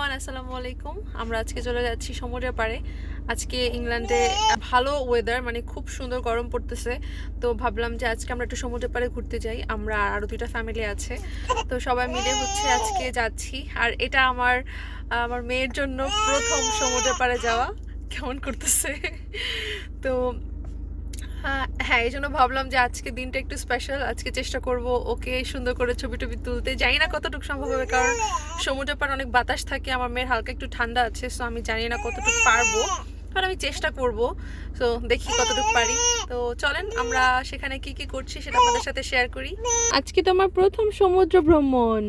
Everyone আসসালামু আলাইকুম। আমরা আজকে চলে যাচ্ছি সমুদ্রের পাড়ে। আজকে ইংল্যান্ডে ভালো ওয়েদার মানে খুব সুন্দর গরম পড়তেছে। তো ভাবলাম যে আজকে আমরা একটু সমুদ্রের পাড়ে ঘুরতে যাই। আমরা আরও দুইটা ফ্যামিলি আছে। তো সবাই মিলে হচ্ছে আজকে যাচ্ছি। আর এটা আমার আমার মেয়ের জন্য প্রথম সমুদ্রের পাড়ে যাওয়া। কেমন করতেছে? তো হ্যাঁ হ্যাঁ এই জন্য ভাবলাম যে আজকে দিনটা একটু স্পেশাল আজকে চেষ্টা করব ওকে সুন্দর করে ছবি টবি তুলতে। জানি না কতটুকু সম্ভব হবে, কারণ সমুদ্রের পাড়ে অনেক বাতাস থাকে, আমার মেয়ের হালকা একটু ঠান্ডা আছে সো আমি জানি না কতটুকু পারব কারণ আমি চেষ্টা করব। তো দেখি কতটুকু পারি। তো চলেন, আমরা সেখানে কি কি করছি সেটা আপনাদের সাথে শেয়ার করি। আজকে তোমার প্রথম সমুদ্র ভ্রমণ।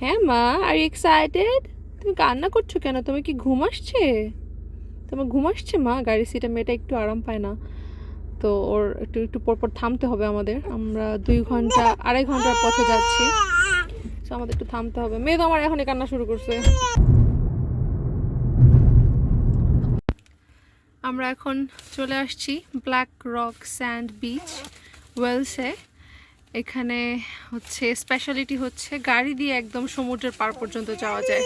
হ্যাঁ মা আর এক্সাইটেড তুমি কান্না করছ কেন? তুমি কি ঘুম আসছে? তোমার ঘুম আসছে, মা? গাড়ি সিটে মেয়েটা একটু আরাম পায় না। তো ওর একটু একটু পরপর থামতে হবে আমাদের। আমরা দুই ঘণ্টা, আড়াই ঘণ্টার পথে যাচ্ছি। তো আমাদের একটু থামতে হবে। মেয়ে তো আমার এখনই কান্না শুরু করছে। আমরা এখন চলে আসছি ব্ল্যাক রক স্যান্ড বিচ ওয়েলসে এখানে হচ্ছে স্পেশালিটি হচ্ছে গাড়ি দিয়ে একদম সমুদ্রের পার পর্যন্ত যাওয়া যায়।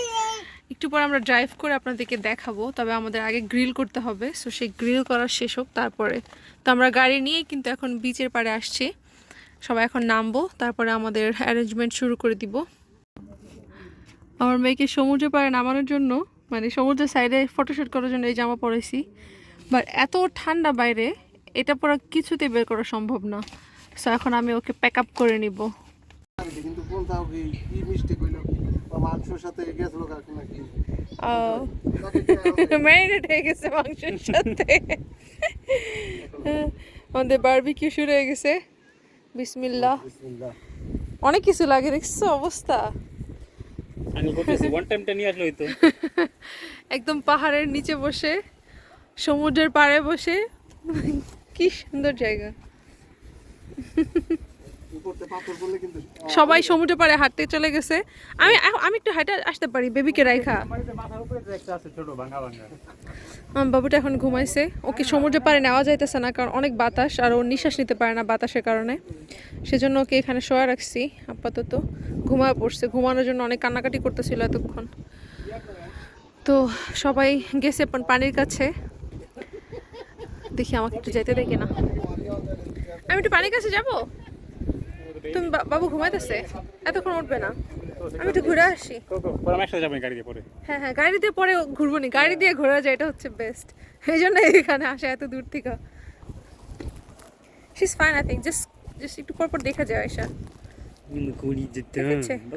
একটু পর আমরা ড্রাইভ করে আপনাদেরকে দেখাবো, তবে আমাদের আগে গ্রিল করতে হবে। সো সেই গ্রিল করা শেষ হোক, তারপরে। তো আমরা গাড়ি নিয়ে কিন্তু এখন বিচের পাড়ে আসছি। সবাই এখন নামবো, তারপরে আমাদের অ্যারেঞ্জমেন্ট শুরু করে দিব। আমার মেয়েকে সমুদ্রের পাড়ে নামানোর জন্য মানে সমুদ্রের সাইডে ফটোশ্যুট করার জন্য এই জামা পরেছি। বাট এত ঠান্ডা বাইরে, এটা পরা কিছুতে বের করা সম্ভব না। সো এখন আমি ওকে প্যাক আপ করে নিব। কিন্তু মাংসের সাথে গেছিল কাকি নাকি? ম্যারিনেট হয়ে গেছে মাংসের সাথে। আমাদের বারবিকিউ শুরু হয়ে গেছে। বিসমিল্লাহ। বিসমিল্লাহ। অনেক কিছু লাগে দেখছ অবস্থা? একদম পাহাড়ের নিচে বসে সমুদ্রের পাড়ে বসে। কি সুন্দর জায়গা। সবাই সমুদ্রের পাড়ে হাঁটতে চলে গেছে। আমি আমি একটু হাঁটে আসতে পারি বেবিকে রাইখা। আমার এটা মাথার উপরে তো একটা আছে ছোট ভাঙা ভাঙা। আমার বাবুটা এখন ঘুমাইছে। ওকে সমুদ্রের পাড়ে নেওয়া যাইতেছে না কারণ অনেক বাতাস আর ও নিঃশ্বাস নিতে পারে না বাতাসের কারণে। সেজন্য ওকে এখানে শোয়া রাখছি আপাতত। ঘুমায় পড়ছে ঘুমানোর জন্য অনেক কান্নাকাটি করতেছিল এতক্ষণ। তো সবাই গেছে পানির কাছে। দেখি আমাকে একটু যেতে দেখি না আমি একটু পানির কাছে যাব? তুমি বাবু ঘুমাইতেছে? এতক্ষণ উঠবে না। আমি একটু ঘুরে আসি। পরে আমি একসাথে যাবেন গাড়ি দিয়ে পরে। হ্যাঁ হ্যাঁ গাড়ি দিয়ে পরে ঘুরবো নি। গাড়ি দিয়ে ঘোরা যায় এটা হচ্ছে বেস্ট এই জন্য এখানে আসা এত দূর থেকে। She's fine I think just just একটু পর পর দেখা যায় আয়সা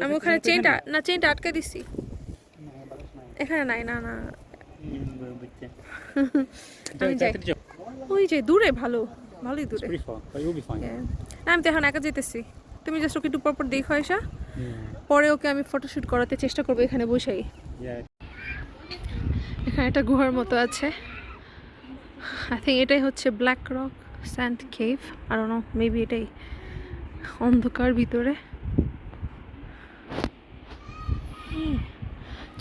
আমি ওখানে চেনটা না চেনটা আটকে দিছি। এখানে নাই না না। আমি যাই। ওই যে দূরে ভালো। ভালোই দূরে। না আমি তো এখন একা যেতেছি। তুমি জাস্ট ওকে একটু পর পর দেখো আয়সা পরে ওকে আমি ফটোশ্যুট করাতে চেষ্টা করব এখানে বসেই। এখানে একটা গুহার মতো আছে। আই থিঙ্ক এটাই হচ্ছে ব্ল্যাক রক স্যান্ড কেভ আর নো মেবি এটাই অন্ধকার ভিতরে।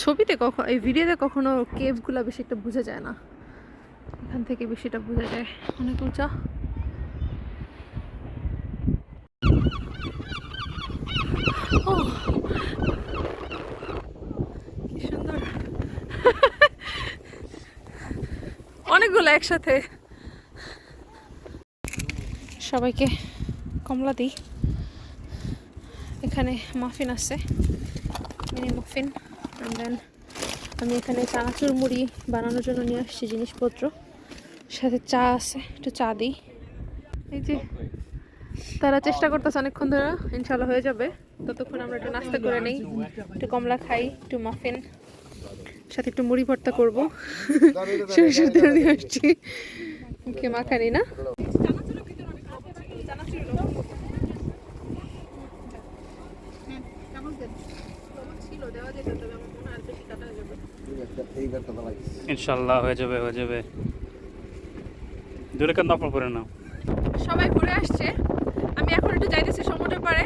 ছবিতে কখনো এই ভিডিওতে কখনো কেভগুলো বেশি একটা বোঝা যায় না। এখান থেকে বেশিটা বোঝা যায়। অনেক উঁচা ও কি সুন্দর অনেকগুলো একসাথে। সবাইকে কমলা দিই। এখানে মাফিন আছে, মিনি মাফিন। অ্যান্ড দেন আমি এখানে চানাচুর মুড়ি বানানোর জন্য নিয়ে আসছি জিনিসপত্র। সাথে চা আছে, একটু চা দিই। এই যে তারা চেষ্টা করতেছে অনেকক্ষণ ধরে ইনশাল্লাহ হয়ে যাবে। ততক্ষণ আমরা একটু নাস্তা করে নিই, একটু কমলা খাই, একটু মাফিন। সাথে একটু মুড়ি ভর্তা করব। সরিষার তেল দিয়ে আসছি মুখে মাখানি না? ইনশাল্লাহ হয়ে যাবে হয়ে যাবে। দূরে কেন করে নাও? সবাই ঘুরে আসছে। আমি এখন একটু যাইতেছি সমুদ্রের পাড়ে।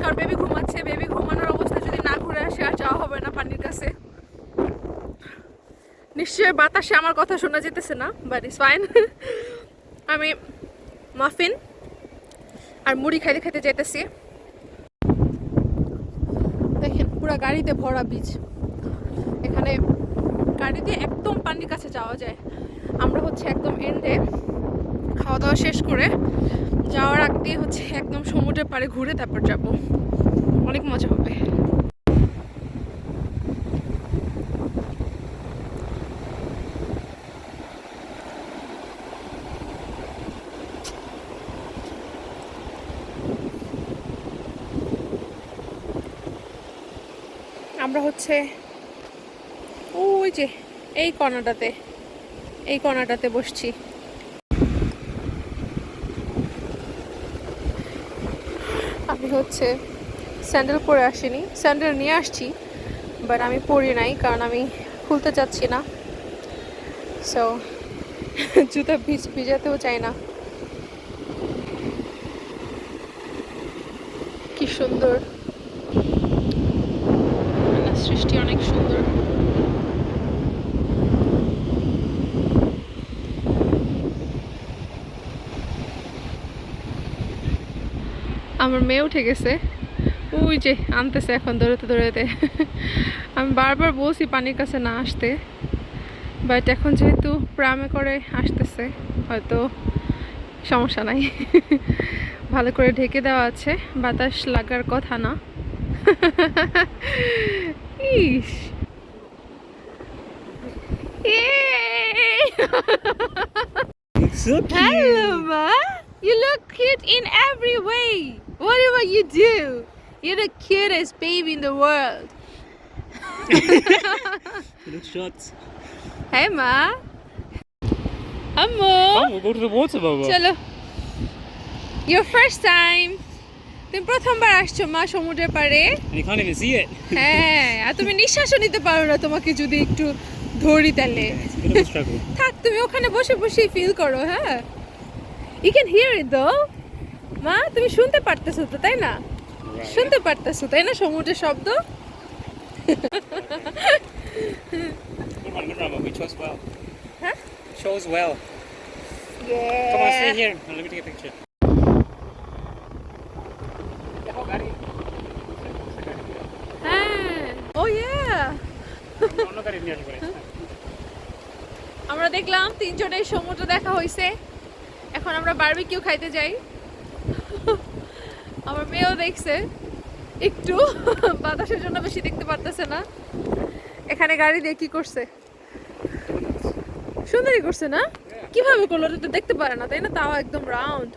কারণ বেবি ঘুমাচ্ছে বেবি ঘুমানোর অবস্থা যদি না ঘুরে আসে আর যাওয়া হবে না পানির কাছে। নিশ্চয়ই বাতাসে আমার কথা শোনা যেতেছে না বাট ইস ফাইন আমি মাফিন আর মুড়ি খাইতে খাইতে যাইতেছি। দেখেন, পুরো গাড়িতে ভরা বীজ এখানে গাড়ি দিয়ে একদম পানির কাছে যাওয়া যায়। আমরা হচ্ছে একদম এন্ডে খাওয়া দাওয়া শেষ করে যাওয়ার আগ দিয়ে হচ্ছে একদম সমুদ্রের পাড়ে ঘুরে তারপর যাব। অনেক মজা হবে। আমরা হচ্ছে ওই যে, এই কর্নারটাতে এই কর্নারটাতে বসছি। আমি হচ্ছে স্যান্ডেল পরে আসিনি, স্যান্ডেল নিয়ে আসছি, বাট আমি পরি নাই কারণ আমি খুলতে চাচ্ছি না। সো জুতো ভিজ, ভিজাতেও চাই না। কি সুন্দর। সৃষ্টি অনেক সুন্দর। আমার মেয়ে উঠে গেছে। ওই যে আনতেছে এখন দৌড়াতে দৌড়াতে। আমি বারবার বলছি পানির কাছে না আসতে। বাট এখন যেহেতু প্রামে করে আসতেছে, হয়তো সমস্যা নাই। ভালো করে ঢেকে দেওয়া আছে। বাতাস লাগার কথা না। So Hello, Ma. You look cute in every way. Whatever you do, you're the cutest baby in the world. Look shots. Hey, Ma. Ammo. Oh, we'll go to the water, Baba. চলো your first time তুমি প্রথমবার আসছো মা সমুদ্রের পাড়ে And you can't even see it. হ্যাঁ আর তুমি নিঃশ্বাসও নিতে পারো না তোমাকে যদি একটু ধরি তাহলে. থাক তুমি ওখানে বসে বসে ফিল করো হ্যাঁ ইউ ক্যান হিয়ার ইট দো মা তুমি শুনতে পারতেছো তো তাই না শুনতে পারতেছো তাই না সমুদ্রের শব্দ. We chose well. Well. Come on, stay here. Now, let me take a picture. হ্যাঁ ও ইয়া আমরা দেখলাম তিনজনের সমুদ্র দেখা হয়েছে এখন আমরা বারবিকিউ খাইতে যাই। আমার মেয়েও দেখছে। একটু বাতাসের জন্য বেশি দেখতে পারতেছে না। এখানে গাড়ি দিয়ে কি করছে? সুন্দরই করছে না? কীভাবে করল? তো দেখতে পারে না তাই না? তাও একদম রাউন্ড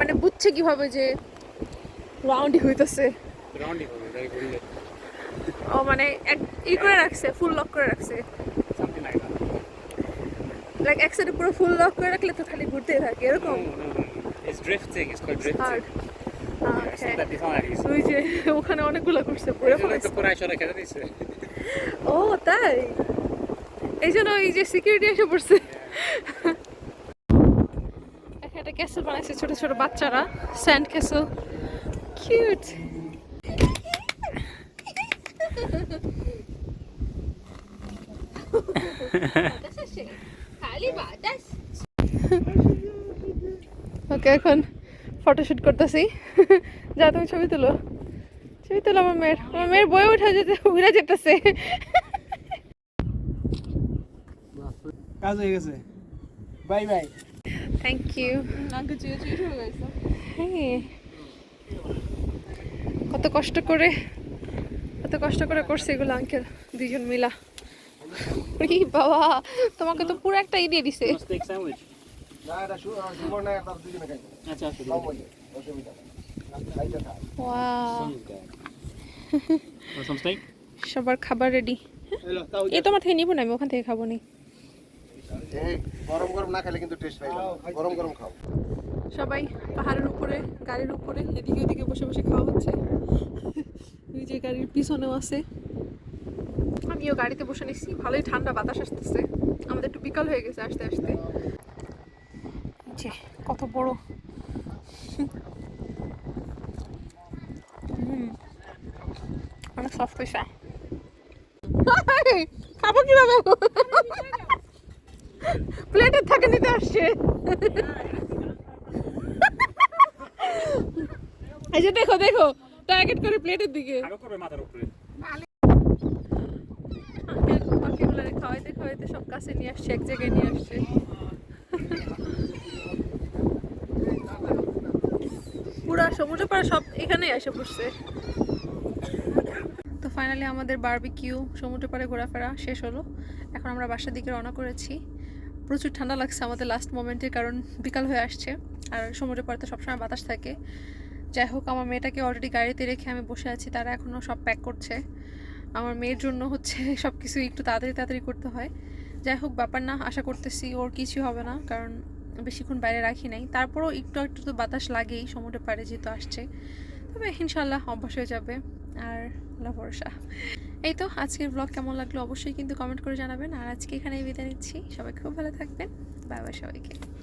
মানে বুঝছে কীভাবে যে রাউন্ডই হইতেছে. ও মানে এক ই করে রাখছে ফুল লক করে রাখছে. লাইক এক সাইডে পুরো ফুল লক করে রাখলে তো খালি ঘুরতেই থাকে এরকম. It's drifting. It's called drifting. easy. ওই যে ওখানে অনেকগুলো করছে পুরো. ও তাই এই জন্য এই যে সিকিউরিটি এসে পড়ছে একটা ক্যাসেল বানাইছে ছোট ছোট বাচ্চারা স্যান্ড ক্যাসেল কিউট ওকে এখন ফটোশুট করতেছি। যা তুমি ছবি তুলো। ছবি তুলো আমার মেয়ের। আমার মেয়ের বই উঠা যেতে উড়ে যেতেছে। কাজ হয়ে গেছে। Bye bye. থ্যাংক ইউ কত কষ্ট করে কত কষ্ট করে করছে এগুলো আঙ্কেল দুইজন মিলা। বাবা তোমাকে তো পুরো একটা ই দিয়ে দিছে some steak? সবার খাবার রেডি এ তোমার থেকে নিবো না আমি ওখান থেকে খাব নি। গরম গরম না খেলে কিন্তু টেস্ট পাই গরম গরম খাও। সবাই পাহাড়ের উপরে গাড়ির উপরে এদিকে ওদিকে বসে বসে খাওয়া হচ্ছে। ওই যে গাড়ির পিছনেও আছে। আমিও গাড়িতে বসে নিচ্ছি ভালোই ঠান্ডা বাতাস আসতেছে। আমাদের একটু বিকাল হয়ে গেছে আসতে আসতে। কত বড়। খাব প্লেটের থাকে নিতে আসছে। এই দেখো দেখো। করে প্লেটের দিকে। মাথার উপরে। কাছে নিয়ে আসছে, এক জায়গায় নিয়ে আসছে। পুরা সমুদ্র পাড়া সব এখানেই এসে পড়ছে। তো ফাইনালি আমাদের বারবিকিউ সমুদ্র পাড়ে ঘোরাফেরা শেষ হলো। এখন আমরা বাসার দিকে রওনা করেছি। প্রচুর ঠান্ডা লাগছে আমাদের লাস্ট মোমেন্টে কারণ বিকাল হয়ে আসছে। আর সমুদ্র পাড়ে তো সবসময় বাতাস থাকে। যাই হোক, আমার মেয়েটাকে অলরেডি গাড়িতে রেখে আমি বসে আছি, তারা এখনও সব প্যাক করছে। আমার মেয়ের জন্য হচ্ছে সব কিছু একটু তাড়াতাড়ি তাড়াতাড়ি করতে হয়। যাই হোক, ব্যাপার না, আশা করতেছি ওর কিছু হবে না, কারণ বেশিক্ষণ বাইরে রাখি নাই। তারপরও একটু একটু তো বাতাস লাগেই, সমুদ্র পাড়ে যেহেতু আসছে। তবে ইনশাল্লাহ অভ্যাস হয়ে যাবে। আর আল্লাহ ভরসা। এই তো, আজকের ব্লগ কেমন লাগল অবশ্যই কিন্তু কমেন্ট করে জানাবেন। আর আজকে এখানেই বিদায় নিচ্ছি। সবাই খুব ভালো থাকবেন। বাই সবাইকে।